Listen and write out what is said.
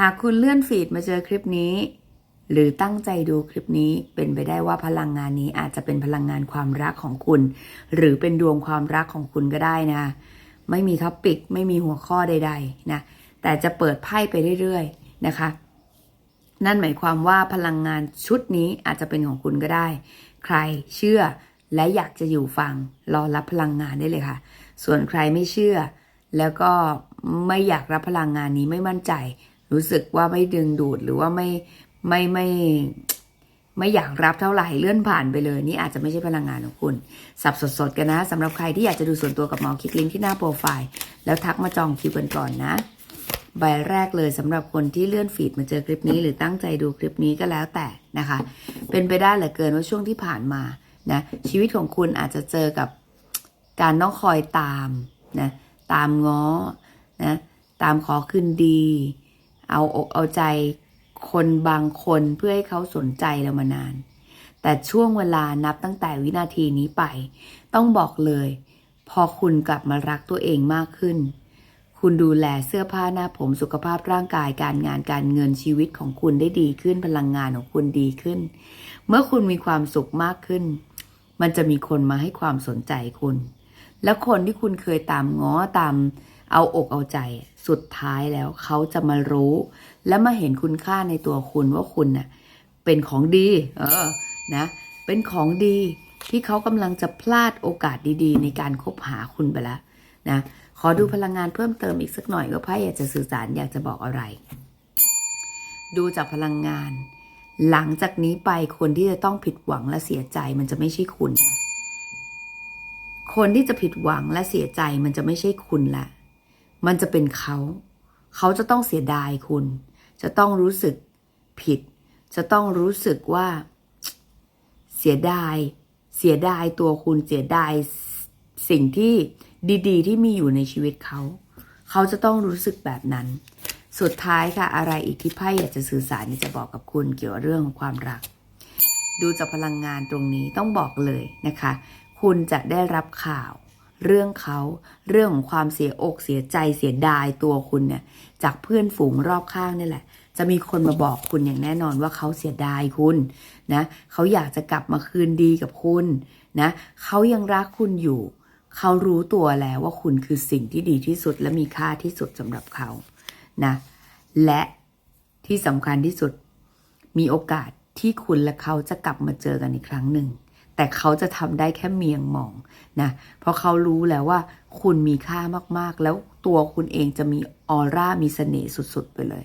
หากคุณเลื่อนฟีดมาเจอคลิปนี้ หรือตั้งใจดูคลิปนี้เป็นไปได้ว่าพลังงานนี้อาจจะเป็นพลังงานความรักของคุณ หรือเป็นดวงความรักของคุณก็ได้นะ ไม่มีท็อปิกไม่มีหัวข้อใด ๆ นะ แต่จะเปิดไพ่ไปเรื่อยๆนะคะ นั่นหมายความว่าพลังงานชุดนี้อาจจะเป็นของคุณก็ได้ ใครเชื่อและอยากจะอยู่ฟังรอรับพลังงานได้เลยค่ะ ส่วนใครไม่เชื่อ แล้วก็ไม่อยากรับพลังงานนี้ไม่มั่นใจ รู้สึกว่าไม่ดึงดูดหรือว่าไม่ไม่ไม่ไม่อยากรับเท่าไหร่เลื่อนผ่านไปเลย นี่อาจจะไม่ใช่พลังงานของคุณ สับสดๆกันนะสำหรับใครที่อยากจะดูส่วนตัวกับหมอคลิกลิงก์ที่หน้าโปรไฟล์ แล้วทักมาจองคิวกันก่อนนะ ใบแรกเลยสำหรับคนที่เลื่อนฟีดมาเจอคลิปนี้ หรือตั้งใจดูคลิปนี้ก็แล้วแต่นะคะ เป็นไปได้เหลือเกินว่าช่วงที่ผ่านมานะชีวิตของคุณอาจจะเจอกับการต้องคอยตามนะตามง้อนะตามขอคืนดี เอาอกเอาใจคนบางคนเพื่อให้เขาสนใจเรามานาน แต่ช่วงเวลานับตั้งแต่วินาทีนี้ไป ต้องบอกเลย พอคุณกลับมารักตัวเองมากขึ้น คุณดูแลเสื้อผ้าหน้าผมสุขภาพร่างกายการงานการเงินชีวิตของคุณได้ดีขึ้นพลังงานของคุณดีขึ้น เมื่อคุณมีความสุขมากขึ้น มันจะมีคนมาให้ความสนใจคุณ แล้วคนที่คุณเคยตามง้อตามเอาอกเอาใจ สุดท้ายแล้วเขาจะมารู้ และมาเห็นคุณค่าในตัวคุณว่าคุณน่ะเป็นของดี เออนะเป็นของดีที่เขากำลังจะพลาดโอกาสดีๆ ในการคบหาคุณไปแล้วนะขอดูพลังงานเพิ่มเติมอีกสักหน่อยว่าไพ่อยากจะสื่อสารอยากจะบอกอะไร ดูจากพลังงาน หลังจากนี้ไปคนที่จะต้องผิดหวังและเสียใจมันจะไม่ใช่คุณนะ คนที่จะผิดหวังและเสียใจมันจะไม่ใช่คุณละ มันจะเป็นเขา เขาจะต้องเสียดายคุณ จะต้องรู้สึกผิด จะต้องรู้สึกว่า เสียดาย เสียดายตัวคุณเสียดายสิ่งที่ดี ๆ ที่มีอยู่ในชีวิตเขา เขาจะต้องรู้สึกแบบนั้น สุดท้ายค่ะ อะไรอีกที่ไพ่อยากจะสื่อสารจะบอกกับคุณเกี่ยวกับเรื่องของความรัก ดูจากพลังงานตรงนี้ต้องบอกเลยนะคะ คุณจะได้รับข่าว เรื่องเขาเรื่องของความเสียอกเสียใจเสียดายตัวคุณเนี่ย จากเพื่อนฝูงรอบข้างนี่แหละ จะมีคนมาบอกคุณอย่างแน่นอนว่าเขาเสียดายคุณนะเขาอยากจะกลับมาคืนดีกับคุณนะเขายังรักคุณอยู่ เขารู้ตัวแล้วว่าคุณคือสิ่งที่ดีที่สุดและมีค่าที่สุดสำหรับเขานะและที่สำคัญที่สุดมีโอกาสที่คุณและเขาจะกลับมาเจอกันอีกครั้งหนึ่ง แต่เขาจะทำได้แค่เมียงมองนะเพราะเขารู้แล้วว่าคุณมีค่ามากๆ แล้วตัวคุณเองจะมีออร่ามีเสน่ห์สุดๆ ไปเลย